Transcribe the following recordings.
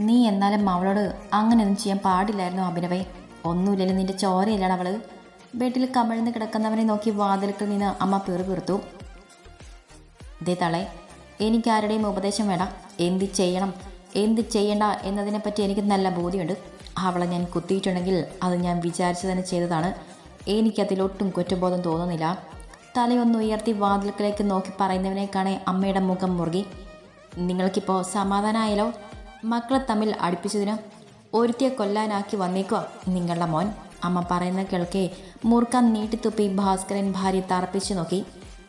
നീ എന്നാലും അവളോട് അങ്ങനെയൊന്നും ചെയ്യാൻ പാടില്ലായിരുന്നു അഭിനവേ. ഒന്നുമില്ലല്ലോ നിന്റെ ചോരയില്ലാണ് അവൾ. ബെഡിൽ കമിഴ്ന്ന് കിടക്കുന്നവനെ നോക്കി വാതിലിട്ട് നിന്ന് അമ്മ പിറുപിറുത്തു ദേ തളെ എനിക്കാരുടെയും ഉപദേശം വേണ്ട. എന്ത് ചെയ്യണം? എന്ത് ചെയ്യണ്ട എന്നതിനെപ്പറ്റി എനിക്ക് നല്ല ബോധ്യമുണ്ട്. അവളെ ഞാൻ കുത്തിയിട്ടുണ്ടെങ്കിൽ അത് ഞാൻ വിചാരിച്ചു തന്നെ ചെയ്തതാണ്. എനിക്കതിലൊട്ടും കുറ്റബോധം തോന്നുന്നില്ല. തലയൊന്ന് ഉയർത്തി വാതിൽക്കലേക്ക് നോക്കി പറയുന്നവനെ കാണേ അമ്മയുടെ മുഖം മുറുകി. നിങ്ങൾക്കിപ്പോൾ സമാധാനമായാലോ മക്കളെ തമ്മിൽ അടുപ്പിച്ചതിന് ഒരുത്തിയെ കൊല്ലാനാക്കി വന്നേക്കുക നിങ്ങളുടെ മോൻ. അമ്മ പറയുന്ന കേൾക്കെ മൂർക്കാൻ നീട്ടിത്തുപ്പി ഭാസ്കരൻ ഭാര്യ തറപ്പിച്ചു നോക്കി.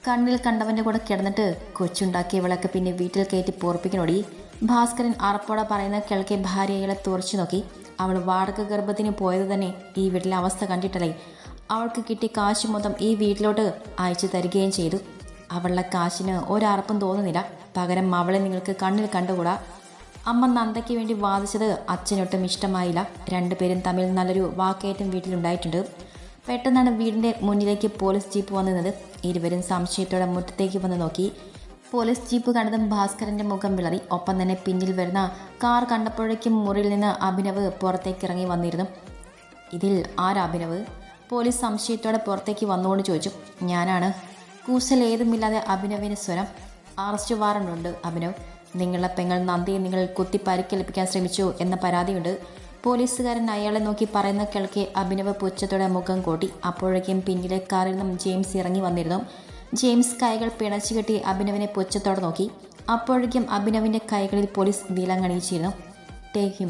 കണ്ണിൽ കണ്ടവന്റെ കൂടെ കിടന്നിട്ട് കൊച്ചുണ്ടാക്കിയവളൊക്കെ പിന്നെ വീട്ടിൽ കയറ്റി പോർപ്പിക്കണോടി. ഭാസ്കരൻ അറപ്പോടെ പറയുന്ന കേൾക്കെ ഭാര്യയെ തുറച്ചു നോക്കി. അവൾ വാടക ഗർഭത്തിന് പോയത് തന്നെ ഈ വീട്ടിലെ അവസ്ഥ കണ്ടിട്ടല്ലേ. അവൾക്ക് കിട്ടിയ കാശ് മൊത്തം ഈ വീട്ടിലോട്ട് അയച്ചു തരികയും ചെയ്തു. അവളുടെ കാശിന് ഒരറപ്പും തോന്നുന്നില്ല. പകരം അവളെ നിങ്ങൾക്ക് കണ്ണിൽ കണ്ടുകൂടാ. അമ്മ നന്ദയ്ക്ക് വേണ്ടി വാദിച്ചത് അച്ഛനൊട്ടും ഇഷ്ടമായില്ല. രണ്ടുപേരും തമ്മിൽ നല്ലൊരു വാക്കേറ്റം വീട്ടിലുണ്ടായിട്ടുണ്ട്. പെട്ടെന്നാണ് വീടിന്റെ മുന്നിലേക്ക് പോലീസ് ജീപ്പ് വന്നിരുന്നത്. ഇരുവരും സംശയത്തോടെ മുറ്റത്തേക്ക് വന്ന് നോക്കി. പോലീസ് ജീപ്പ് കണ്ടതും ഭാസ്കരന്റെ മുഖം വിളറി. ഒപ്പം തന്നെ പിന്നിൽ വരുന്ന കാർ കണ്ടപ്പോഴേക്കും മുറിയിൽ നിന്ന് അഭിനവ് പുറത്തേക്ക് ഇറങ്ങി വന്നിരുന്നു. ഇതിൽ ആരാ അഭിനവ്? പോലീസ് സംശയത്തോടെ പുറത്തേക്ക് വന്നുകൊണ്ട് ചോദിച്ചു. ഞാനാണ്. കൂസൽ ഏതുമില്ലാതെ അഭിനവിന് സ്വരം. അറസ്റ്റ് വാറണ്ടുണ്ട് അഭിനവ്. നിങ്ങളുടെ പെങ്ങൾ നന്ദിയെ നിങ്ങൾ കുത്തി പരിക്കേൽപ്പിക്കാൻ ശ്രമിച്ചു എന്ന പരാതിയുണ്ട്. പോലീസുകാരൻ അയാളെ നോക്കി പറയുന്ന കേൾക്കെ അഭിനവ് പുച്ഛത്തോടെ മുഖം കൂട്ടി. അപ്പോഴേക്കും പിന്നിലെ കാറിൽ നിന്നും ജെയിംസ് ഇറങ്ങി വന്നിരുന്നു. ജെയിംസ് കൈകൾ പിണച്ചു കെട്ടി അഭിനവിനെ പുച്ഛത്തോടെ നോക്കി. അപ്പോഴേക്കും അഭിനവിന്റെ കൈകളിൽ പോലീസ് വിലങ്ങണിയിച്ചിരുന്നു ടേക്ക്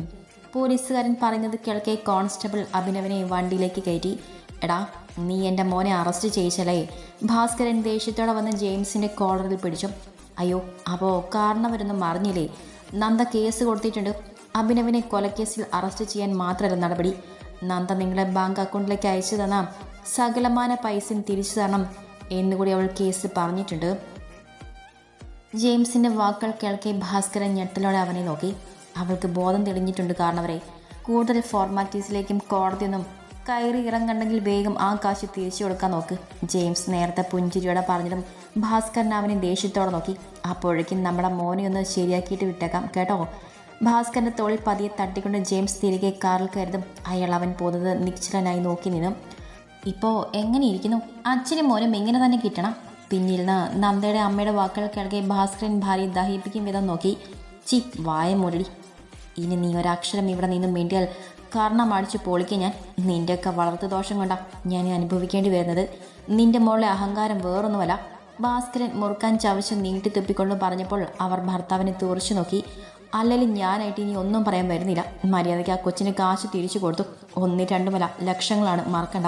പോലീസുകാരൻ പറയുന്നത് കേൾക്കെ കോൺസ്റ്റബിൾ അഭിനവിനെ വണ്ടിയിലേക്ക് കയറ്റി. എടാ നീ എന്റെ മോനെ അറസ്റ്റ് ചെയ്യിച്ചല്ലേ? ഭാസ്കരൻ ദേഷ്യത്തോടെ വന്ന് ജെയിംസിന്റെ കോളറിൽ പിടിച്ചു. അയ്യോ അപ്പോൾ കാരണവരൊന്നും അറിഞ്ഞില്ലേ നന്ദ കേസ് കൊടുത്തിട്ടുണ്ട്. അഭിനവിനെ കൊലക്കേസിൽ അറസ്റ്റ് ചെയ്യാൻ മാത്രമല്ല നടപടി. നന്ദ നിങ്ങളെ ബാങ്ക് അക്കൗണ്ടിലേക്ക് അയച്ചു തന്ന സകലമാന പൈസയും തിരിച്ചു തരണം എന്നുകൂടി അവൾ കേസ് പറഞ്ഞിട്ടുണ്ട്. ജെയിംസിന്റെ വാക്കുകൾ കേൾക്കെ ഭാസ്കരൻ ഞെട്ടലോടെ അവനെ നോക്കി. അവൾക്ക് ബോധം തെളിഞ്ഞിട്ടുണ്ട് കാരണവരെ. കൂടുതൽ ഫോർമാലിറ്റീസിലേക്കും കോടതിയൊന്നും കയറി ഇറങ്ങണ്ടെങ്കിൽ വേഗം ആ കാശ് തിരിച്ചു കൊടുക്കാൻ നോക്ക്. ജെയിംസ് നേരത്തെ പുഞ്ചിരിയോടെ പറഞ്ഞിടും ഭാസ്കരൻ അവനെ ദേഷ്യത്തോടെ നോക്കി. അപ്പോഴേക്കും നമ്മുടെ മോനെ ഒന്ന് ശരിയാക്കിയിട്ട് വിട്ടേക്കാം കേട്ടോ? ഭാസ്കരന്റെ തോളിൽ പതിയെ തട്ടിക്കൊണ്ട് ജെയിംസ് തിരികെ കാറിൽ കരുതും അയാൾ അവൻ പോകുന്നത് നിശ്ചലനായി നോക്കി നിന്നും. ഇപ്പോൾ എങ്ങനെ ഇരിക്കുന്നു അച്ഛനും മോനും എങ്ങനെ തന്നെ കിട്ടണം? പിന്നിൽ നിന്ന് നന്ദയുടെ അമ്മയുടെ വാക്കുകൾ കിടക്കെ ഭാസ്കരൻ ഭാര്യ ദഹിപ്പിക്കും വിധം നോക്കി. ചി വായ മുരടി ഇനി നീ ഒരക്ഷരം ഇവിടെ നിന്നും വേണ്ടിയാൽ കാരണം അടിച്ച് പൊളിക്കുക ഞാൻ. നിന്റെയൊക്കെ വളർത്തു ദോഷം കൊണ്ടാ ഞാൻ അനുഭവിക്കേണ്ടി വരുന്നത്. നിന്റെ മോളെ അഹങ്കാരം വേറൊന്നുമല്ല. ഭാസ്കരൻ മുറുക്കാൻ ചവച്ച് നീട്ടി തുപ്പിക്കൊണ്ട് പറഞ്ഞപ്പോൾ അവർ ഭർത്താവിനെ തുറച്ചു നോക്കി. അല്ലെങ്കിൽ ഞാനായിട്ട് ഇനി ഒന്നും പറയാൻ വരുന്നില്ല. മര്യാദയ്ക്ക് ആ കൊച്ചിന് കാശ് തിരിച്ചു കൊടുത്തു. ഒന്നി രണ്ടുമല്ല ലക്ഷങ്ങളാണ് മറക്കണ്ട.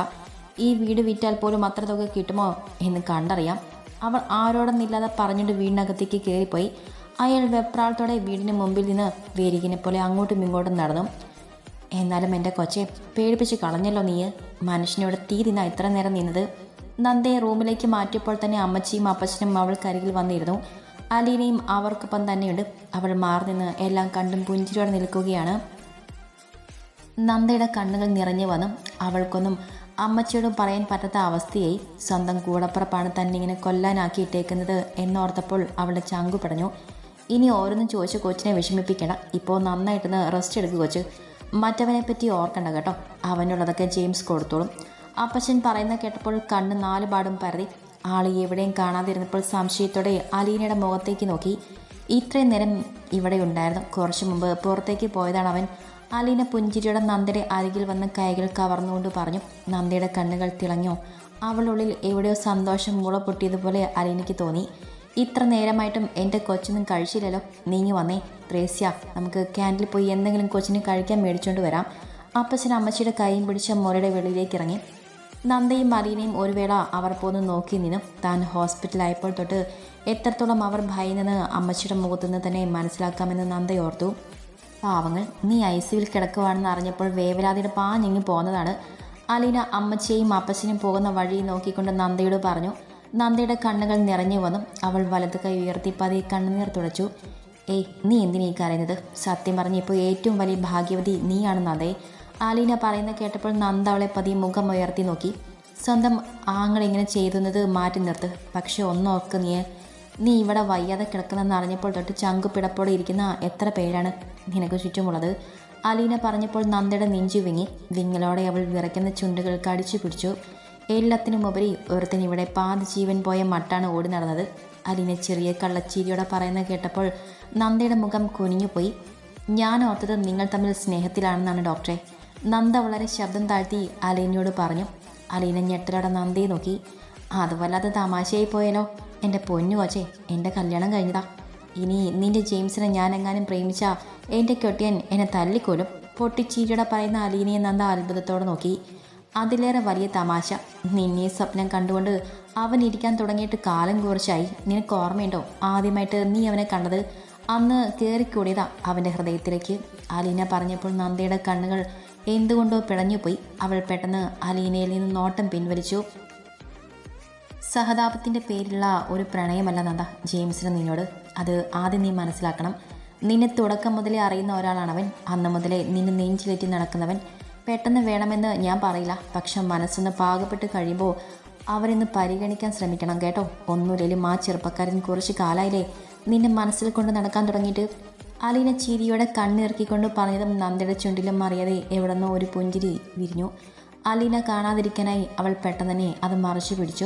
ഈ വീട് വിറ്റാൽ പോലും അത്ര തുക കിട്ടുമോ എന്ന് കണ്ടറിയാം. അവൾ ആരോടൊന്നില്ലാതെ പറഞ്ഞിട്ട് വീടിനകത്തേക്ക് കയറിപ്പോയി. അയാൾ വെപ്രാളത്തോടെ വീടിന് മുമ്പിൽ നിന്ന് വേരികിനെ പോലെ അങ്ങോട്ടും ഇങ്ങോട്ടും നടന്നു. എന്നാലും എന്റെ കൊച്ചെ പേടിപ്പിച്ച് കളഞ്ഞല്ലോ നീ മനുഷ്യനോട് തീ തിന്ന ഇത്ര നേരം നിന്നത്. നന്ദയെ റൂമിലേക്ക് മാറ്റിയപ്പോൾ തന്നെ അമ്മച്ചിയും അപ്പച്ചനും അവൾക്കരികിൽ വന്നിരുന്നു. അലീനയും അവർക്കൊപ്പം തന്നെയുണ്ട്. അവൾ മാറി നിന്ന് എല്ലാം കണ്ടും പുഞ്ചിരിയോടെ നിൽക്കുകയാണ്. നന്ദയുടെ കണ്ണുകൾ നിറഞ്ഞു വന്നു. അവൾക്കൊന്നും അമ്മച്ചിയോടും പറയാൻ പറ്റാത്ത അവസ്ഥയായി. സ്വന്തം കൂടപ്പുറപ്പാണ് തന്നെ ഇങ്ങനെ കൊല്ലാനാക്കിയിട്ടേക്കുന്നത് എന്നോർത്തപ്പോൾ അവളുടെ ചങ്കു പടഞ്ഞു. ഇനി ഓരോന്നും ചോദിച്ച് കൊച്ചിനെ വിഷമിപ്പിക്കണം ഇപ്പോൾ നന്നായിട്ടൊന്ന് റെസ്റ്റ് എടുക്കുക കൊച്ച്. മറ്റവനെ പറ്റി ഓർക്കണ്ട കേട്ടോ. അവനുള്ളതൊക്കെ ജെയിംസ് കൊടുത്തോളും. അപ്പച്ചൻ പറയുന്ന കേട്ടപ്പോൾ കണ്ണ് നാല് പാടും പരതി. ആൾ എവിടെയും കാണാതിരുന്നപ്പോൾ സംശയത്തോടെ അലീനയുടെ മുഖത്തേക്ക് നോക്കി. ഇത്രയും നേരം ഇവിടെ ഉണ്ടായിരുന്നു. കുറച്ചു മുമ്പ് പുറത്തേക്ക് പോയതാണ് അവൻ. അലീന പുഞ്ചിരിയുടെ നന്ദയുടെ അരികിൽ വന്ന് കൈകൾ കവർന്നുകൊണ്ട് പറഞ്ഞു നന്ദയുടെ കണ്ണുകൾ തിളഞ്ഞോ അവളുള്ളിൽ എവിടെയോ സന്തോഷം മുള പൊട്ടിയതുപോലെ അലീനയ്ക്ക് തോന്നി. ഇത്ര നേരമായിട്ടും എന്റെ കൊച്ചൊന്നും കഴിച്ചില്ലല്ലോ. നീങ്ങി വന്നേ. ത്രേസ്യ നമുക്ക് ക്യാന്റിൽ പോയി എന്തെങ്കിലും കൊച്ചിന് കഴിക്കാൻ മേടിച്ചുകൊണ്ട് വരാം. അപ്പച്ചൻ അമ്മച്ചിയുടെ കൈയും പിടിച്ച മുരയുടെ വെളിയിലേക്ക് ഇറങ്ങി. നന്ദയും മറീനയും ഒരു വേള അവർ പോന്ന് നോക്കി നിന്നു. താൻ ഹോസ്പിറ്റലായപ്പോൾ തൊട്ട് എത്രത്തോളം അവർ ഭയന്നെന്ന് അമ്മച്ചിയുടെ മുഖത്തു നിന്ന് തന്നെ മനസ്സിലാക്കാമെന്ന് നന്ദ ഓർത്തു. പാവങ്ങൾ നീ ഐ സിയിൽ കിടക്കുവാണെന്ന് അറിഞ്ഞപ്പോൾ വേവലാതിയുടെ പാഞ്ഞിങ്ങി പോന്നതാണ്. അലീന അമ്മച്ചിയെയും അപ്പച്ചനും പോകുന്ന വഴി നോക്കിക്കൊണ്ട് നന്ദയോട് പറഞ്ഞു നന്ദയുടെ കണ്ണുകൾ നിറഞ്ഞു വന്നു. അവൾ വലത് കൈ ഉയർത്തി പതി കണ്ണുനീർ തുടച്ചു. ഏയ് നീ എന്തിനീ കരയുന്നത്? സത്യം പറഞ്ഞ് ഇപ്പോൾ ഏറ്റവും വലിയ ഭാഗ്യവതി നീയാണ് നന്ദേ. ആലീന പറയുന്ന കേട്ടപ്പോൾ നന്ദ അവളെ പതി മുഖം ഉയർത്തി നോക്കി. സ്വന്തം ആങ്ങൾ ഇങ്ങനെ ചെയ്യുന്നത് മാറ്റി നിർത്ത്. പക്ഷെ ഒന്നോർക്ക് നീ നീ ഇവിടെ വയ്യാതെ കിടക്കുന്നെന്ന് അറിഞ്ഞപ്പോൾ തൊട്ട് ചങ്കുപിടപ്പോടെ ഇരിക്കുന്ന എത്ര പേരാണ് നിനക്ക് ചുറ്റുമുള്ളത്? അലീന പറഞ്ഞപ്പോൾ നന്ദയുടെ നെഞ്ചു വിങ്ങി. വിങ്ങലോടെ അവൾ വിറയ്ക്കുന്ന ചുണ്ടുകൾ കടിച്ചു പിടിച്ചു. എല്ലാത്തിനുമുപരി ഒരുത്തൻ ഇവിടെ പാതി ജീവൻ പോയ മട്ടാണ് ഓടി നടന്നത്. അലിനെ ചെറിയ കള്ളച്ചീരിയോടെ പറയുന്നത് കേട്ടപ്പോൾ നന്ദയുടെ മുഖം കുനിഞ്ഞുപോയി ഞാൻ ഓർത്തത് നിങ്ങൾ തമ്മിൽ സ്നേഹത്തിലാണെന്നാണ് ഡോക്ടറെ. നന്ദ വളരെ ശബ്ദം താഴ്ത്തി അലീനയോട് പറഞ്ഞു. അലീന ഞെട്ടലോടെ നന്ദയെ നോക്കി. അത് വല്ലാതെ തമാശയായി പോയാലോ എന്റെ പൊന്നു കൊച്ചേ എന്റെ കല്യാണം കഴിഞ്ഞതാ. ഇനി നിന്റെ ജെയിംസിനെ ഞാൻ എങ്ങാനും പ്രേമിച്ച എന്റെ കെട്ടിയൻ എന്നെ തല്ലിക്കോലും പൊട്ടിച്ചീരിയുടെ പറയുന്ന അലീനയെ നന്ദ അത്ഭുതത്തോടെ നോക്കി. അതിലേറെ വലിയ തമാശ. നിന്നെ സ്വപ്നം കണ്ടുകൊണ്ട് അവൻ ഇരിക്കാൻ തുടങ്ങിയിട്ട് കാലം കുറച്ചായി. നിനക്ക് ഓർമ്മയുണ്ടോ? ആദ്യമായിട്ട് നീ അവനെ കണ്ടത് അന്ന് കയറിക്കൂടിയതാ അവന്റെ ഹൃദയത്തിലേക്ക്. അലീന പറഞ്ഞപ്പോൾ നന്ദയുടെ കണ്ണുകൾ എന്തുകൊണ്ടോ പിടഞ്ഞുപോയി അവൾ പെട്ടെന്ന് അലീനയിൽ നിന്ന് നോട്ടം പിൻവലിച്ചു. സഹതാപത്തിന്റെ പേരിലുള്ള ഒരു പ്രണയമല്ല നന്ദ ജെയിംസിന് നിന്നോട്. അത് ആദ്യം നീ മനസ്സിലാക്കണം. നിന്നെ തുടക്കം മുതലേ അറിയുന്ന ഒരാളാണവൻ. അന്ന് മുതലേ നിന്നെ നെഞ്ചിലേറ്റി നടക്കുന്നവൻ. പെട്ടെന്ന് വേണമെന്ന് ഞാൻ പറയില്ല. പക്ഷെ മനസ്സൊന്ന് പാകപ്പെട്ട് കഴിയുമ്പോൾ അവരെന്ന് പരിഗണിക്കാൻ ശ്രമിക്കണം കേട്ടോ. ഒന്നുമില്ലെങ്കിലും ആ ചെറുപ്പക്കാരൻ കുറച്ച് കാലായില്ലേ? നിന്നെ മനസ്സിൽ കൊണ്ട് നടക്കാൻ തുടങ്ങിയിട്ട്. അലീന ചിരിയോടെ കണ്ണിറക്കിക്കൊണ്ട് പറഞ്ഞതും നന്ദയുടെ ചുണ്ടിലും അറിയാതെ എവിടെന്നോ ഒരു പുഞ്ചിരി വിരിഞ്ഞു. അലീന കാണാതിരിക്കാനായി അവൾ പെട്ടെന്ന് തന്നെ അത് മറച്ചു പിടിച്ചു.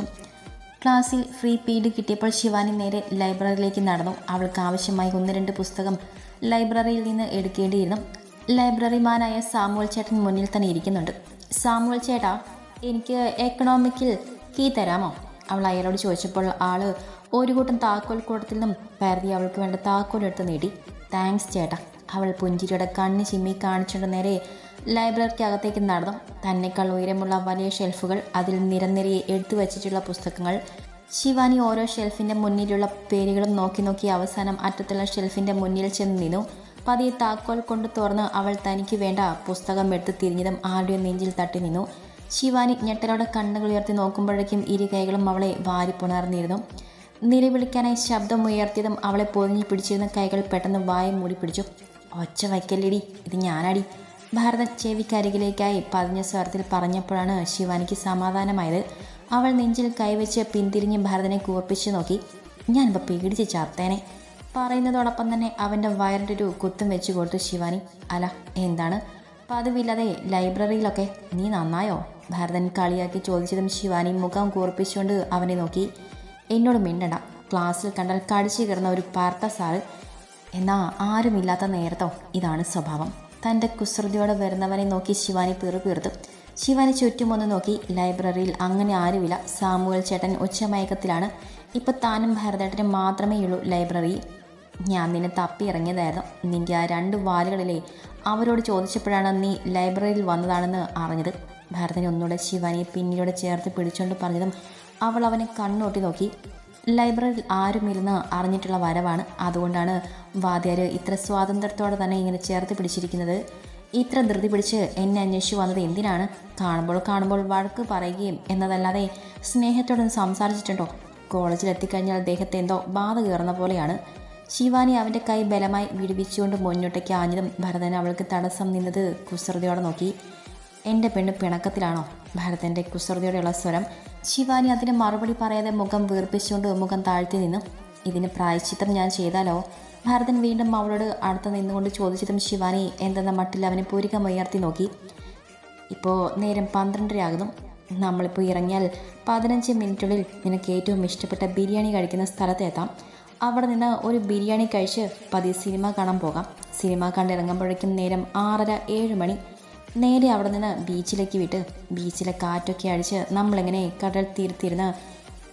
ക്ലാസ്സിൽ ഫ്രീ പീരീഡ് കിട്ടിയപ്പോൾ ശിവാനി നേരെ ലൈബ്രറിയിലേക്ക് നടന്നു. അവൾക്ക് ആവശ്യമായി ഒന്ന് രണ്ട് പുസ്തകം ലൈബ്രറിയിൽ നിന്ന് എടുക്കേണ്ടിയിരുന്നു. ലൈബ്രറിമാനായ സാമുവൽ ചേട്ടൻ മുന്നിൽ തന്നെ ഇരിക്കുന്നുണ്ട്. സാമുവൽ ചേട്ടാ എനിക്ക് എക്കണോമിക്കിൽ കീ തരാമോ? അവൾ അയാളോട് ചോദിച്ചപ്പോൾ ആൾ ഒരു കൂട്ടം താക്കോൽ കൂടത്തിൽ നിന്നും പരതി അവൾക്ക് വേണ്ട താക്കോൽ എടുത്ത് നേടി. താങ്ക്സ് ചേട്ടാ. അവൾ പുഞ്ചിരിയുടെ കണ്ണ് ചിമ്മി കാണിച്ചുകൊണ്ട് നേരെ ലൈബ്രറിക്ക് അകത്തേക്ക് നടന്നു. തന്നെക്കാൾ ഉയരമുള്ള വലിയ ഷെൽഫുകൾ അതിൽ നിരനിരയെ എടുത്തു വച്ചിട്ടുള്ള പുസ്തകങ്ങൾ ശിവാനി ഓരോ ഷെൽഫിന്റെ മുന്നിലുള്ള പേരുകളും നോക്കി നോക്കി അവസാനം അറ്റത്തുള്ള ഷെൽഫിന്റെ മുന്നിൽ ചെന്ന് നിന്നു. പതിയെ താക്കോൽ കൊണ്ട് തുറന്ന് അവൾ തനിക്ക് വേണ്ട പുസ്തകം എടുത്ത് തിരിഞ്ഞതും ആരുടെ നെഞ്ചിൽ തട്ടി നിന്നു. ശിവാനി ഞെട്ടലോടെ കണ്ണുകൾ ഉയർത്തി നോക്കുമ്പോഴേക്കും ഇരു കൈകളും അവളെ വാരിപ്പുണർന്നിരുന്നു നിലവിളിക്കാനായി ശബ്ദം ഉയർത്തിയതും അവളെ പൊതിഞ്ഞു പിടിച്ചിരുന്ന കൈകൾ പെട്ടെന്ന് വായ മൂടി പിടിച്ചു. ഒച്ച വയ്ക്കല്ലിടി ഇത് ഞാനാടി. ഭാരതൻ ചെവിക്കരികിലേക്കായി പതിഞ്ഞ സ്വരത്തിൽ പറഞ്ഞപ്പോഴാണ് ശിവാനിക്ക് സമാധാനമായത്. അവൾ നെഞ്ചിൽ കൈവച്ച് പിന്തിരിഞ്ഞ് ഭരതനെ കൂർപ്പിച്ചു നോക്കി. ഞാനിപ്പോൾ പേടിച്ച് ചത്തേനെ പറയുന്നതോടൊപ്പം തന്നെ അവന്റെ വയറിന്റെ ഒരു കുത്തും വെച്ച് കൊടുത്തു ശിവാനി. അല എന്താണ്? പതിവില്ലാതെ ലൈബ്രറിയിലൊക്കെ നീ നന്നായോ? ഭരതൻ കളിയാക്കി ചോദിച്ചതും ശിവാനി മുഖം കൂർപ്പിച്ചുകൊണ്ട് അവനെ നോക്കി. എന്നോട് മിണ്ടണ്ട. ക്ലാസ്സിൽ കണ്ടാൽ കടിച്ചു കിടന്ന ഒരു പാർത്ത സാറ് എന്നാ ആരുമില്ലാത്ത നേരത്തോ? ഇതാണ് സ്വഭാവം. തന്റെ കുസൃതിയോടെ വരുന്നവനെ നോക്കി ശിവാനി പിറുപിറുത്തു ശിവാനി ചുറ്റുമൊന്ന് നോക്കി. ലൈബ്രറിയിൽ അങ്ങനെ ആരുമില്ല. സാമുവൽ ചേട്ടൻ ഉച്ചമയക്കത്തിലാണ്. ഇപ്പം താനും ഭരതേട്ടനും മാത്രമേ ഉള്ളൂ ലൈബ്രറി. ഞാൻ നിന്നെ തപ്പി ഇറങ്ങിയതായിരുന്നു. നിന്റെ ആ രണ്ട് വാലുകളിലെ അവരോട് ചോദിച്ചപ്പോഴാണ് നീ ലൈബ്രറിയിൽ വന്നതാണെന്ന് അറിഞ്ഞത്. ഭരതനെ ഒന്നുകൂടെ ശിവാനിയെ പിന്നിലൂടെ ചേർത്ത് പിടിച്ചുകൊണ്ട് പറഞ്ഞതും അവൾ അവനെ കണ്ണോട്ടി നോക്കി. ലൈബ്രറിയിൽ ആരുമില്ലെന്ന് അറിഞ്ഞിട്ടുള്ള വരവാണ്. അതുകൊണ്ടാണ് വാദ്യാർ ഇത്ര സ്വാതന്ത്ര്യത്തോടെ തന്നെ ഇങ്ങനെ ചേർത്ത് പിടിച്ചിരിക്കുന്നത്. ഇത്ര ധൃതി പിടിച്ച് എന്നെ അന്വേഷിച്ച് വന്നത് എന്തിനാണ്? കാണുമ്പോൾ കാണുമ്പോൾ വഴക്ക് പറയുകയും എന്നതല്ലാതെ സ്നേഹത്തോടൊന്ന് സംസാരിച്ചിട്ടുണ്ടോ? കോളേജിൽ എത്തിക്കഴിഞ്ഞാൽ അദ്ദേഹത്തെ എന്തോ ബാധ കയറുന്ന പോലെയാണ്. ശിവാനി അവന്റെ കൈ ബലമായി വിടുവിച്ചുകൊണ്ട് മുന്നോട്ടേക്ക് ആഞ്ഞതും ഭരതൻ അവൾക്ക് തടസ്സം നിന്നത് കുസൃതിയോടെ നോക്കി. എന്റെ പെണ്ണ് പിണക്കത്തിലാണോ? ഭരതന്റെ കുസൃതിയോടെയുള്ള സ്വരം. ശിവാനി അതിന് മറുപടി പറയാതെ മുഖം വീർപ്പിച്ചുകൊണ്ട് മുഖം താഴ്ത്തി നിന്നു. ഇതിന് പ്രായശ്ചിത്തം ഞാൻ ചെയ്താലോ? ഭരതൻ വീണ്ടും അവളോട് അടുത്ത് നിന്നുകൊണ്ട് ചോദിച്ചതും ശിവാനി എന്തെന്ന മട്ടിൽ അവനെ പൂരികം ഉയർത്തി നോക്കി. ഇപ്പോൾ നേരം പന്ത്രണ്ടരയാകുന്നു. നമ്മളിപ്പോൾ ഇറങ്ങിയാൽ പതിനഞ്ച് മിനിറ്റുള്ളിൽ നിനക്ക് ഏറ്റവും ഇഷ്ടപ്പെട്ട ബിരിയാണി കഴിക്കുന്ന സ്ഥലത്ത് എത്താം. അവിടെ നിന്ന് ഒരു ബിരിയാണി കഴിച്ച് പതി സിനിമ കാണാൻ പോകാം. സിനിമ കണ്ടിറങ്ങുമ്പോഴേക്കും നേരം ആറര ഏഴ് മണി. നേരെ അവിടെ നിന്ന് ബീച്ചിലേക്ക് വിട്ട് ബീച്ചിലെ കാറ്റൊക്കെ അടിച്ച് നമ്മളിങ്ങനെ കടൽ തീർത്തിരുന്ന്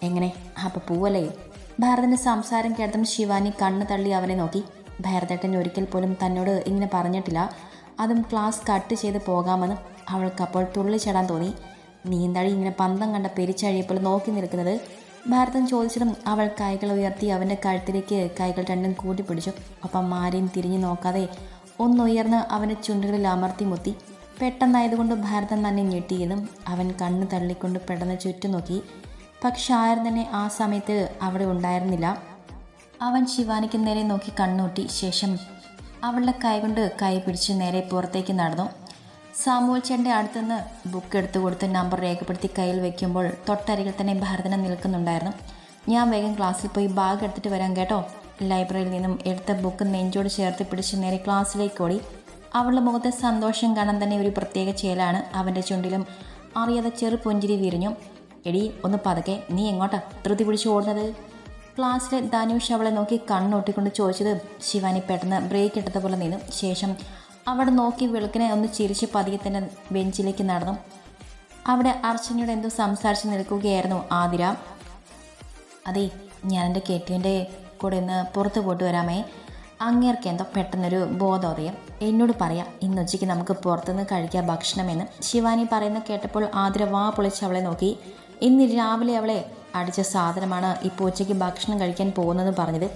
എങ്ങനെ? അപ്പം പോവല്ലേ? ഭാരതന്റെ സംസാരം കേട്ടതും ശിവാനി കണ്ണ് തള്ളി അവനെ നോക്കി. ഭരതേട്ടൻ ഒരിക്കൽ പോലും തന്നോട് ഇങ്ങനെ പറഞ്ഞിട്ടില്ല. അതും ക്ലാസ് കട്ട് ചെയ്ത് പോകാമെന്ന് അവൾക്കപ്പോൾ തുള്ളിച്ചേടാൻ തോന്നി. നീന്തഴി ഇങ്ങനെ പന്തം കണ്ട പെരിച്ചഴിയപ്പോൾ നോക്കി നിൽക്കുന്നത് ഭാരതൻ ചോദിച്ചതും അവൾ കൈകൾ ഉയർത്തി അവന്റെ കഴുത്തിലേക്ക് കൈകൾ രണ്ടും കൂട്ടിപ്പിടിച്ചു. ഒപ്പം ആരെയും തിരിഞ്ഞു നോക്കാതെ ഒന്നുയർന്ന് അവന്റെ ചുണ്ടുകളിൽ അമർത്തി മുത്തി. പെട്ടെന്നായതുകൊണ്ട് ഭാരതൻ തന്നെ ഞെട്ടിയതും അവൻ കണ്ണ് തള്ളിക്കൊണ്ട് പെട്ടെന്ന് ചുറ്റും നോക്കി പക്ഷെ ആരും തന്നെ ആ സമയത്ത് അവിടെ ഉണ്ടായിരുന്നില്ല. അവൻ ശിവാനിക്ക് നേരെ നോക്കി കണ്ണൂട്ടി ശേഷം അവളുടെ കൈ കൊണ്ട് കൈ പിടിച്ച് നേരെ പുറത്തേക്ക് നടന്നു. സാമുവൽ ചേട്ടന്റെ അടുത്തുനിന്ന് ബുക്ക് എടുത്തു കൊടുത്ത് നമ്പർ രേഖപ്പെടുത്തി കയ്യിൽ വെക്കുമ്പോൾ തൊട്ടരികിൽ തന്നെ ഭരതനെ നിൽക്കുന്നുണ്ടായിരുന്നു. ഞാൻ വേഗം ക്ലാസ്സിൽ പോയി ബാഗ് എടുത്തിട്ട് വരാം കേട്ടോ. ലൈബ്രറിയിൽ നിന്നും എടുത്ത ബുക്ക് നെഞ്ചോട് ചേർത്ത് പിടിച്ച് നേരെ ക്ലാസ്സിലേക്ക് ഓടി. അവളുടെ മുഖത്തെ സന്തോഷം കാണാൻ തന്നെ ഒരു പ്രത്യേക ചേലാണ്. അവന്റെ ചുണ്ടിലും അറിയാതെ ചെറു പുഞ്ചിരി വിരിഞ്ഞു. എടി ഒന്ന് പതുക്കെ. നീ എങ്ങോട്ടാ? ധൃതി പിടിച്ച് ഓടുന്നത്? ക്ലാസ്സിലെ ധനുഷ് അവളെ നോക്കി കണ്ണൊട്ടിക്കൊണ്ട് ചോദിച്ചത് ശിവാനി പെട്ടെന്ന് ബ്രേക്ക് എടുത്ത പോലെ നിന്നു. ശേഷം അവിടെ നോക്കി വെളുക്കിനെ ഒന്ന് ചിരിച്ച് പതിയെ തന്നെ ബെഞ്ചിലേക്ക് നടന്നു. അവിടെ അർച്ചനയോട് എന്തോ സംസാരിച്ച് നിൽക്കുകയായിരുന്നു ആതിര. അതെ ഞാൻ എന്റെ കെട്ടിയന്റെ കൂടെ ഒന്ന് പുറത്ത് പോയിട്ട് വരാമേ. അങ്ങേർക്ക് എന്തോ പെട്ടെന്നൊരു ബോധോദയം എന്നോട് പറയാം ഇന്ന് ഉച്ചയ്ക്ക് നമുക്ക് പുറത്തുനിന്ന് കഴിക്കാം ഭക്ഷണമെന്ന്. ശിവാനി പറയുന്ന കേട്ടപ്പോൾ ആതിര വാ പൊളിച്ച് അവളെ നോക്കി. ഇന്ന് രാവിലെ അവളെ അടിച്ച സാധനമാണ് ഇപ്പോൾ ഉച്ചയ്ക്ക് ഭക്ഷണം കഴിക്കാൻ പോകുന്നതെന്ന് പറഞ്ഞത്.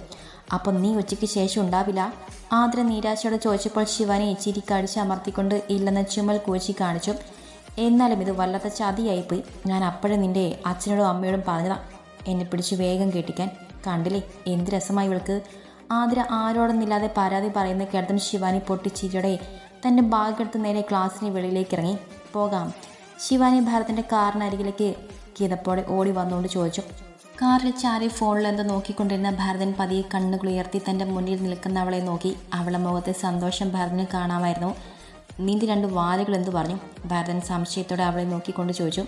അപ്പം നീ ഉച്ചയ്ക്ക് ശേഷം ഉണ്ടാവില്ല. ആദ്ര നിരാശയോടെ ചോദിച്ചപ്പോൾ ശിവാനി ചിരി കടിച്ച് അമർത്തിക്കൊണ്ട് ഇല്ലെന്ന് ചുമൽ കൂച്ചി കാണിച്ചു. എന്നാലും ഇത് വല്ലാത്ത ചതിയായിപ്പോയി. ഞാൻ അപ്പോഴും നിന്റെ അച്ഛനോടും അമ്മയോടും പറഞ്ഞതാ. എന്നെ പിടിച്ച് വേഗം കെട്ടിക്കാൻ. കണ്ടില്ലേ? എന്ത് രസമായി ഇവൾക്ക്. ആതിര ആരോടൊന്നില്ലാതെ പരാതി പറയുന്ന കേട്ടതും ശിവാനി പൊട്ടിച്ചിരിയോടെ തന്റെ ബാഗെടുത്ത് നേരെ ക്ലാസ്സിന് വെളിയിലേക്ക് ഇറങ്ങി. പോകാം. ശിവാനി ഭരത്തിന്റെ കാറിനരികിലേക്ക് കിതപ്പോടെ ഓടി വന്നുകൊണ്ട് ചോദിച്ചു. കാറിൽ ചാരി ഫോണിൽ എന്ത് നോക്കിക്കൊണ്ടിരുന്ന ഭാരതൻ പതിയെ കണ്ണുകളുയർത്തി തന്റെ മുന്നിൽ നിൽക്കുന്ന അവളെ നോക്കി. അവളെ മുഖത്തെ സന്തോഷം ഭാരതന് കാണാമായിരുന്നു. നീന്തി രണ്ട് വാലുകൾ എന്തു പറഞ്ഞു? ഭാരതൻ സംശയത്തോടെ അവളെ നോക്കിക്കൊണ്ട് ചോദിച്ചു.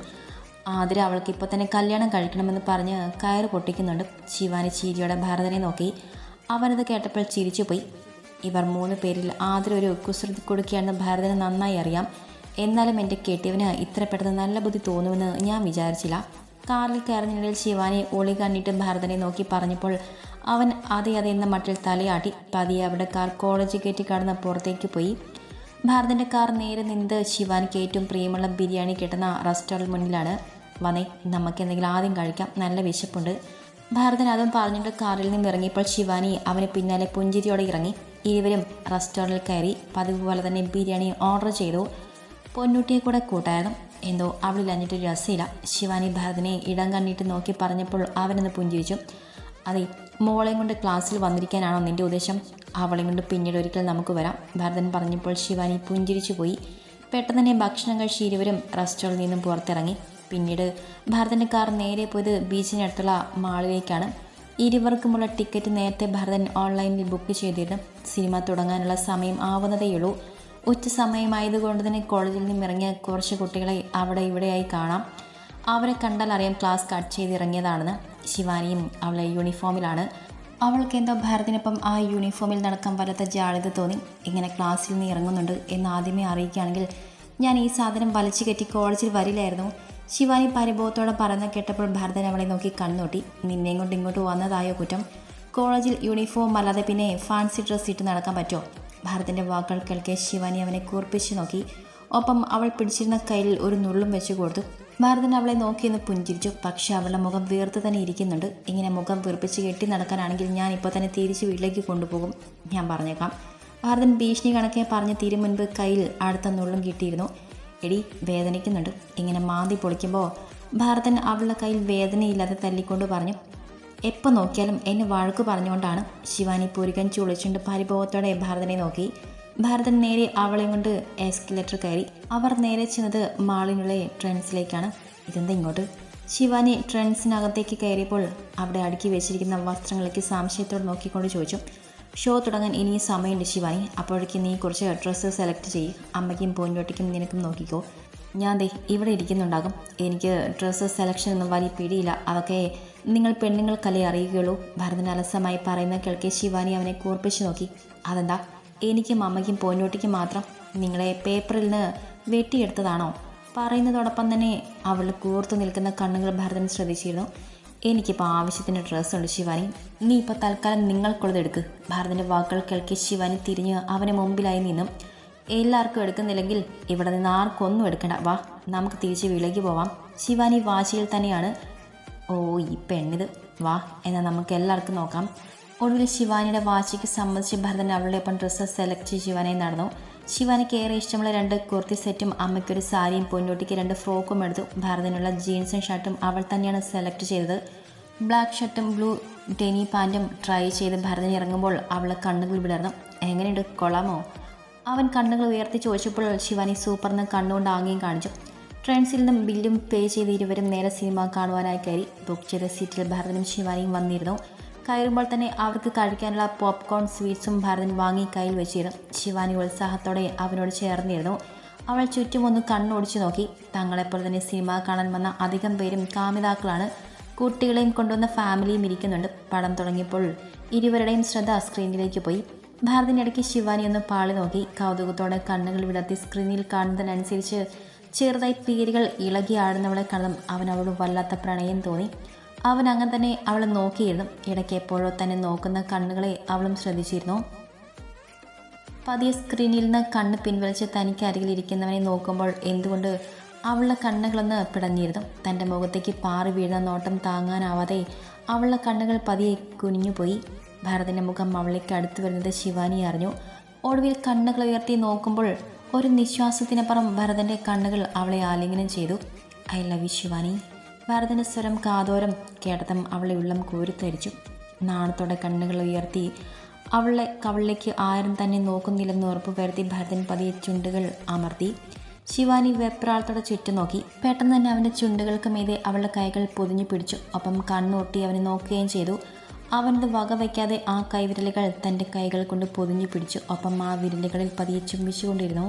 ആതിര അവൾക്ക് ഇപ്പോൾ തന്നെ കല്യാണം കഴിക്കണമെന്ന് പറഞ്ഞ് കയറ് പൊട്ടിക്കുന്നുണ്ട്. ശിവാനി ചീരിയോടെ ഭാരതനെ നോക്കി. അവനത് കേട്ടപ്പോൾ ചിരിച്ചു പോയി ഇവർ മൂന്ന് പേരിൽ ആതിര ഒരു കുസൃതി കൊടുക്കുകയാണെന്ന് ഭാരതന് നന്നായി അറിയാം. എന്നാലും എന്റെ കെട്ടിയവന് ഇത്ര പെട്ടെന്ന് നല്ല ബുദ്ധി തോന്നുമെന്ന് ഞാൻ വിചാരിച്ചില്ല. കാറിൽ കയറുന്നതിനിടയിൽ ശിവാനി ഒളി കണ്ണിട്ട് ഭരതനെ നോക്കി പറഞ്ഞപ്പോൾ അവൻ അതെ അതെ എന്ന മട്ടിൽ തലയാട്ടി. പതിയെ അവിടെ കാർ കോളേജ് കയറ്റി കടന്ന് പുറത്തേക്ക് പോയി. ഭാരതന്റെ കാർ നേരെ നിന്ന് ശിവാനിക്ക് ഏറ്റവും പ്രിയമുള്ള ബിരിയാണി കിട്ടുന്ന റെസ്റ്റോറന്റ് മുന്നിലാണ്. വന്നേ നമുക്ക് എന്തെങ്കിലും ആദ്യം കഴിക്കാം. നല്ല വിശപ്പുണ്ട്. ഭാരതൻ അതും പറഞ്ഞിട്ട് കാറിൽ നിന്ന് ഇറങ്ങിയപ്പോൾ ശിവാനി അവന് പിന്നാലെ പുഞ്ചിരിയോടെ ഇറങ്ങി. ഇരുവരും റെസ്റ്റോറന്റിൽ കയറി. പതിവ് പോലെ തന്നെ ബിരിയാണി ഓർഡർ ചെയ്തു. പൊന്നൂട്ടിയെ കൂടെ കൂട്ടായിരുന്നു. എന്തോ അവളിൽ അഞ്ഞിട്ട് രസമില്ല ശിവാനി ഭരതനെ ഇടം കണ്ണിട്ട് നോക്കി പറഞ്ഞപ്പോൾ അവനെന്ന് പുഞ്ചിരിച്ചു. അതെ മോളെയും കൊണ്ട് ക്ലാസ്സിൽ വന്നിരിക്കാനാണോ നിന്റെ ഉദ്ദേശം? അവളെയും കൊണ്ട് പിന്നീട് ഒരിക്കൽ നമുക്ക് വരാം ഭരതൻ പറഞ്ഞപ്പോൾ ശിവാനി പുഞ്ചിരിച്ചു പോയി. പെട്ടെന്ന് തന്നെ ഭക്ഷണം കഴിച്ച് ഇരുവരും റെസ്റ്റോറന്റിൽ നിന്നും പുറത്തിറങ്ങി. പിന്നീട് ഭരതന്റെ കാർ നേരെ പോയത് ബീച്ചിനടുത്തുള്ള മാളിലേക്കാണ്. ഇരുവർക്കുമുള്ള ടിക്കറ്റ് നേരത്തെ ഭരതൻ ഓൺലൈനിൽ ബുക്ക് ചെയ്തിരുന്നു. സിനിമ തുടങ്ങാനുള്ള സമയം ആവുന്നതേയുള്ളൂ. ഉച്ച സമയമായതുകൊണ്ട് തന്നെ കോളേജിൽ നിന്നും ഇറങ്ങിയ കുറച്ച് കുട്ടികളെ അവിടെ ഇവിടെയായി കാണാം. അവരെ കണ്ടാൽ അറിയാം ക്ലാസ് കട്ട് ചെയ്ത് ഇറങ്ങിയതാണെന്ന്. ശിവാനിയും അവളെ യൂണിഫോമിലാണ്. അവൾക്ക് എന്തോ ഭാരതിനൊപ്പം ആ യൂണിഫോമിൽ നടക്കാൻ വല്ലാത്ത ജാളിത തോന്നി. ഇങ്ങനെ ക്ലാസ്സിൽ നിന്ന് ഇറങ്ങുന്നുണ്ട് എന്ന് ആദ്യമേ അറിയിക്കുകയാണെങ്കിൽ ഞാൻ ഈ സാധനം വലിച്ചു കെട്ടി കോളേജിൽ വരില്ലായിരുന്നു. ശിവാനി പരിഭവത്തോടെ പറഞ്ഞ കേട്ടപ്പോൾ ഭരതൻ അവളെ നോക്കി കണ്ണോട്ടി നിന്നെയും കൊണ്ട് ഇങ്ങോട്ട് വന്നതായോ കുറ്റം? കോളേജിൽ യൂണിഫോം അല്ലാതെ പിന്നെ ഫാൻസി ഡ്രസ്സ് ഇട്ട് നടക്കാൻ പറ്റുമോ? ഭാരതന്റെ വാക്കുകൾ കേൾക്കെ ശിവാനി അവനെ കൂർപ്പിച്ച് നോക്കി. ഒപ്പം അവൾ പിടിച്ചിരുന്ന കയ്യിൽ ഒരു നുള്ളും വെച്ച് കൊടുത്തു. ഭാരതൻ അവളെ നോക്കിയെന്ന് പുഞ്ചിരിച്ചു. പക്ഷെ അവളുടെ മുഖം വീർത്ത് തന്നെ ഇരിക്കുന്നുണ്ട്. ഇങ്ങനെ മുഖം വീർപ്പിച്ച് കെട്ടി നടക്കാനാണെങ്കിൽ ഞാൻ ഇപ്പോൾ തന്നെ തിരിച്ച് വീട്ടിലേക്ക് കൊണ്ടുപോകും ഞാൻ പറഞ്ഞേക്കാം. ഭാരതൻ ഭീഷണി കണക്കെ പറഞ്ഞ് തീരെ മുൻപ് കയ്യിൽ അടുത്ത നുള്ളും കിട്ടിയിരുന്നു. എടി വേദനിക്കുന്നുണ്ട്. ഇങ്ങനെ മാന്തി പൊളിക്കുമ്പോൾ ഭാരതൻ അവളുടെ കയ്യിൽ വേദനയില്ലാതെ തല്ലിക്കൊണ്ട് പറഞ്ഞു എപ്പോൾ നോക്കിയാലും എന്നെ വഴക്ക് പറഞ്ഞുകൊണ്ടാണ് ശിവാനി പൂരികൻ ചുളിച്ചുകൊണ്ട് പരിഭവത്തോടെ ഭാരതനെ നോക്കി. ഭാരതൻ നേരെ അവളെ കൊണ്ട് എസ്കലേറ്റർ കയറി. അവർ നേരെ ചെന്നത് മാളിനുള്ള ട്രെൻസിലേക്കാണ് ഇതെന്താ ഇങ്ങോട്ട്? ശിവാനി ട്രെൻസിനകത്തേക്ക് കയറിയപ്പോൾ അവിടെ അടുക്കി വെച്ചിരിക്കുന്ന വസ്ത്രങ്ങളിലേക്ക് സംശയത്തോട് നോക്കിക്കൊണ്ട് ചോദിച്ചു. ഷോ തുടങ്ങാൻ ഇനിയും സമയമുണ്ട് ശിവാനി. അപ്പോഴേക്ക് നീ കുറച്ച് ഡ്രസ്സ് സെലക്ട് ചെയ്യ്. അമ്മയ്ക്കും പൂഞ്ഞോട്ടിക്കും നിനക്കും നോക്കിക്കോ. ഞാൻ ദേ ഇവിടെ ഇരിക്കുന്നുണ്ടാകും. എനിക്ക് ഡ്രസ്സ് സെലക്ഷൻ ഒന്നും വലിയ പിടിയില്ല. അതൊക്കെ നിങ്ങൾ പെണ്ണുങ്ങൾക്കല്ലേ അറിയുകയുള്ളൂ. ഭരതൻ അലസമായി പറയുന്ന കേൾക്കെ ശിവാനി അവനെ കൂർപ്പിച്ച് നോക്കി. അതെന്താ? എനിക്കും അമ്മയ്ക്കും പോന്നോട്ടിക്കും മാത്രം നിങ്ങളെ പേപ്പറിൽ നിന്ന് വെട്ടിയെടുത്തതാണോ? പറയുന്നതോടൊപ്പം തന്നെ അവൾ കൂർത്തു നിൽക്കുന്ന കണ്ണുകൾ ഭരതൻ ശ്രദ്ധിച്ചിരുന്നു. എനിക്കിപ്പോൾ ആവശ്യത്തിന് ഡ്രസ്സുണ്ട് ശിവാനി. നീ ഇപ്പോൾ തൽക്കാലം നിങ്ങൾക്കുള്ളത് എടുക്ക്. ഭരതന്റെ വാക്കുകൾ കേൾക്കി ശിവാനി തിരിഞ്ഞ് അവനെ മുമ്പിലായി നിന്നും. എല്ലാവർക്കും എടുക്കുന്നില്ലെങ്കിൽ ഇവിടെ നിന്ന് ആർക്കൊന്നും എടുക്കണ്ട. വാ നമുക്ക് തിരിച്ച് വീട്ടിലേക്ക് പോവാം. ശിവാനി വാശിയിൽ തന്നെയാണ്. ഓ ഈ പെണ്ണിത്. വാ എന്നാൽ നമുക്ക് എല്ലാവർക്കും നോക്കാം. ഒടുവിൽ ശിവാനിയുടെ വാശിക്ക് സംബന്ധിച്ച് ഭരതൻ അവളുടെ ഒപ്പം ഡ്രസ്സ് സെലക്ട് ശിവാനി നടന്നു. ശിവാനിക്ക് ഏറെ ഇഷ്ടമുള്ള രണ്ട് കുർത്തി സെറ്റും അമ്മയ്ക്കൊരു സാരിയും പൊന്നോട്ടിക്ക് രണ്ട് ഫ്രോക്കും എടുത്തു. ഭരതനുള്ള ജീൻസും ഷർട്ടും അവൾ തന്നെയാണ് സെലക്ട് ചെയ്തത്. ബ്ലാക്ക് ഷർട്ടും ബ്ലൂ ടെനി പാന്റും ട്രൈ ചെയ്ത് ഭരതൻ ഇറങ്ങുമ്പോൾ അവളെ കണ്ണുകൾ വിടർന്നു. എങ്ങനെയുണ്ട്? കൊള്ളാമോ? അവൻ കണ്ണുകൾ ഉയർത്തി ചോദിച്ചപ്പോൾ ശിവാനി സൂപ്പറിന് കണ്ണുകൊണ്ട് ആംഗ്യം കാണിച്ചു. ട്രെയിൻസിൽ നിന്നും ബില്ലും പേ ചെയ്ത് ഇരുവരും നേരെ സിനിമ കാണുവാനായി കയറി. ബുക്ക് ചെയ്ത സീറ്റിൽ ഭരതനും ശിവാനിയും വന്നിരുന്നു. കയറുമ്പോൾ തന്നെ അവർക്ക് കഴിക്കാനുള്ള പോപ്കോൺ സ്വീറ്റ്സും ഭരതൻ വാങ്ങി കയ്യിൽ വെച്ചിരുന്നു. ശിവാനി ഉത്സാഹത്തോടെ അവനോട് ചേർന്നിരുന്നു. അവൾ ചുറ്റും ഒന്ന് കണ്ണോടിച്ചു നോക്കി. തങ്ങളെപ്പോലെ തന്നെ സിനിമ കാണാൻ വന്ന അധികം പേരും കാമിതാക്കളാണ്. കുട്ടികളെയും കൊണ്ടുവന്ന ഫാമിലിയും ഇരിക്കുന്നുണ്ട്. പടം തുടങ്ങിയപ്പോൾ ഇരുവരുടെയും ശ്രദ്ധ സ്ക്രീനിലേക്ക് പോയി. ഭാരതിനിടയ്ക്ക് ശിവാനി ഒന്ന് പാളി നോക്കി. കൗതുകത്തോടെ കണ്ണുകൾ വിടർത്തി സ്ക്രീനിൽ കാണുന്നതിനനുസരിച്ച് ചെറുതായി പേരുകൾ ഇളകി ആടുന്നവളെ കാണും അവൻ അവളോട് വല്ലാത്ത പ്രണയം തോന്നി. അവൻ അങ്ങനെ തന്നെ അവളെ നോക്കിയിരുന്നു. ഇടയ്ക്ക് എപ്പോഴോ തന്നെ നോക്കുന്ന കണ്ണുകളെ അവളും ശ്രദ്ധിച്ചിരുന്നു. പതിയെ സ്ക്രീനിൽ നിന്ന് കണ്ണ് പിൻവലിച്ച് തനിക്ക് അരികിലിരിക്കുന്നവനെ നോക്കുമ്പോൾ എന്തുകൊണ്ട് അവളുടെ കണ്ണുകളൊന്ന് പിടഞ്ഞിരുന്നു. തന്റെ മുഖത്തേക്ക് പാറി വീഴുന്ന നോട്ടം താങ്ങാനാവാതെ അവളുടെ കണ്ണുകൾ പതിയെ കുനിഞ്ഞുപോയി. ഭരതന്റെ മുഖം അവളേക്ക് അടുത്ത് വരുന്നത് ശിവാനി അറിഞ്ഞു. ഒടുവിൽ കണ്ണുകൾ ഉയർത്തി നോക്കുമ്പോൾ ഒരു നിശ്വാസത്തിനപ്പുറം ഭരതന്റെ കണ്ണുകൾ അവളെ ആലിംഗനം ചെയ്തു. I love you Shivani. ഭരതന്റെ സ്വരം കാതോരം കേട്ടതും അവളെ ഉള്ളം കോരിത്തരിച്ചു നാണത്തോടെ കണ്ണുകൾ ഉയർത്തി അവളെ കവളിലേക്ക് ആരും തന്നെ നോക്കുന്നില്ലെന്ന് ഉറപ്പ് വരുത്തി ഭരതൻ പതിയെ ചുണ്ടുകൾ അമർത്തി. ശിവാനി വെപ്രാളത്തോടെ ചുറ്റും നോക്കി. പെട്ടെന്ന് തന്നെ അവന്റെ ചുണ്ടുകൾക്ക് മീതെ അവളുടെ കൈകൾ പൊതിഞ്ഞു പിടിച്ചു. ഒപ്പം കണ്ണൊട്ടി അവനെ നോക്കുകയും ചെയ്തു. അവനത് വകവയ്ക്കാതെ ആ കൈവിരലുകൾ തന്റെ കൈകൾ കൊണ്ട് പൊതിഞ്ഞു പിടിച്ചു. ഒപ്പം ആ വിരലുകളിൽ പതിയെ ചുംബിച്ചുകൊണ്ടിരുന്നു.